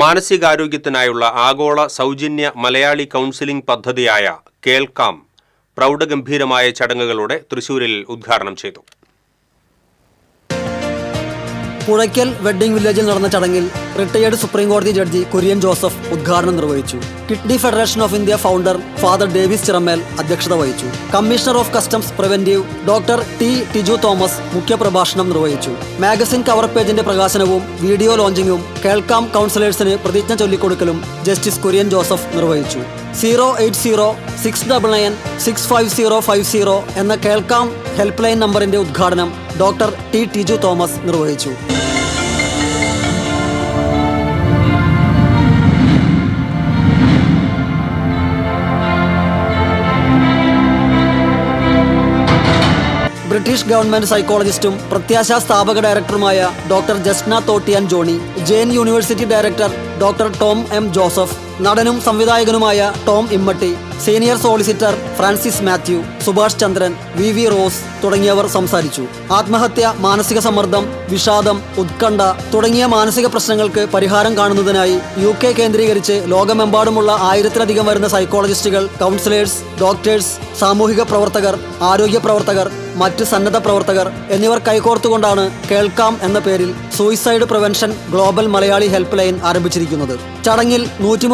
മാനസികാരോഗ്യത്തിനായുള്ള ആഗോള സൗജന്യ മലയാളി കൗൺസിലിംഗ് പദ്ധതിയായ കേൾക്കാം പ്രൗഢഗംഭീരമായ ചടങ്ങുകളോടെ തൃശൂരിൽ ഉദ്ഘാടനം ചെയ്തു. പുഴയ്ക്കൽ വെഡ്ഡിംഗ് വില്ലേജിൽ നടന്ന ചടങ്ങിൽ റിട്ടയേർഡ് സുപ്രീം കോടതി ജഡ്ജി കുര്യൻ ജോസഫ് ഉദ്ഘാടനം നിർവഹിച്ചു. Kidney federation of India founder father Davis Chiramel അധ്യക്ഷത വഹിച്ചു. Commissioner of customs preventive doctor T Tiju Thomas മുഖ്യപ്രഭാഷണം നിർവഹിച്ചു. മാഗസിൻ കവർ പേജിന്റെ പ്രകാശനവും വീഡിയോ ലോഞ്ചിങ്ങും കേൾക്കാം കൗൺസിലേഴ്സിന് പ്രതിജ്ഞ ചൊല്ലിക്കൊടുക്കലും ജസ്റ്റിസ് കുര്യൻ ജോസഫ് നിർവഹിച്ചു. Zero eight zero six double nine six five zero five zero എന്ന കേൾക്കാം ഹെൽപ്പ് ലൈൻ നമ്പറിന്റെ ഉദ്ഘാടനം ഡോക്ടർ ടി ടിജു തോമസ് നിർവഹിച്ചു. ബ്രിട്ടീഷ് ഗവൺമെന്റ് സൈക്കോളജിസ്റ്റും പ്രത്യാശ സ്ഥാപക ഡയറക്ടറുമായ doctor Jasna Thottiyan Johny Jain university director doctor Tom M Joseph നടനും സംവിധായകനുമായ Tom Immatty senior solicitor Francis Mathew Subhash Chandran V V Rose തുടങ്ങിയവർ സംസാരിച്ചു. ആത്മഹത്യ മാനസിക സമ്മർദ്ദം വിഷാദം ഉത്കണ്ഠ തുടങ്ങിയ മാനസിക പ്രശ്നങ്ങൾക്ക് പരിഹാരം കാണുന്നതിനായി യു കെ കേന്ദ്രീകരിച്ച് ലോകമെമ്പാടുമുള്ള ആയിരത്തിലധികം വരുന്ന സൈക്കോളജിസ്റ്റുകൾ കൗൺസിലേഴ്സ് ഡോക്ടേഴ്സ് സാമൂഹിക പ്രവർത്തകർ ആരോഗ്യ പ്രവർത്തകർ മറ്റ് സന്നദ്ധ പ്രവർത്തകർ എന്നിവർ കൈകോർത്തുകൊണ്ടാണ് കേൾക്കാം എന്ന പേരിൽ suicide prevention global Malayali help line ആരംഭിച്ചിരിക്കുന്നത്. ചടങ്ങിൽ നൂറ്റി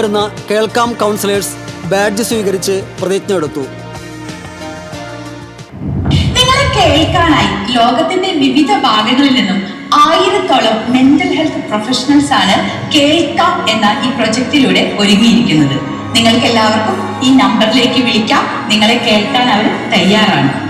വരുന്ന കേൾക്കാം കൗൺസിലേഴ്സ് ബാഡ്ജ് സ്വീകരിച്ച് പ്രതിജ്ഞ എടുത്തു നിങ്ങളെ കേൾക്കാനായി ലോകത്തിന്റെ വിവിധ ഭാഗങ്ങളിൽ നിന്നും ആയിരത്തോളം മെന്റൽ ഹെൽത്ത് പ്രൊഫഷണൽസ് ആണ് കേൾക്കാം എന്ന ഈ പ്രൊജക്റ്റിലൂടെ ഒരുങ്ങിയിരിക്കുന്നത്. നിങ്ങൾക്ക് എല്ലാവർക്കും ഈ നമ്പറിലേക്ക് വിളിക്കാം. നിങ്ങളെ കേൾക്കാൻ അവർ തയ്യാറാണ്.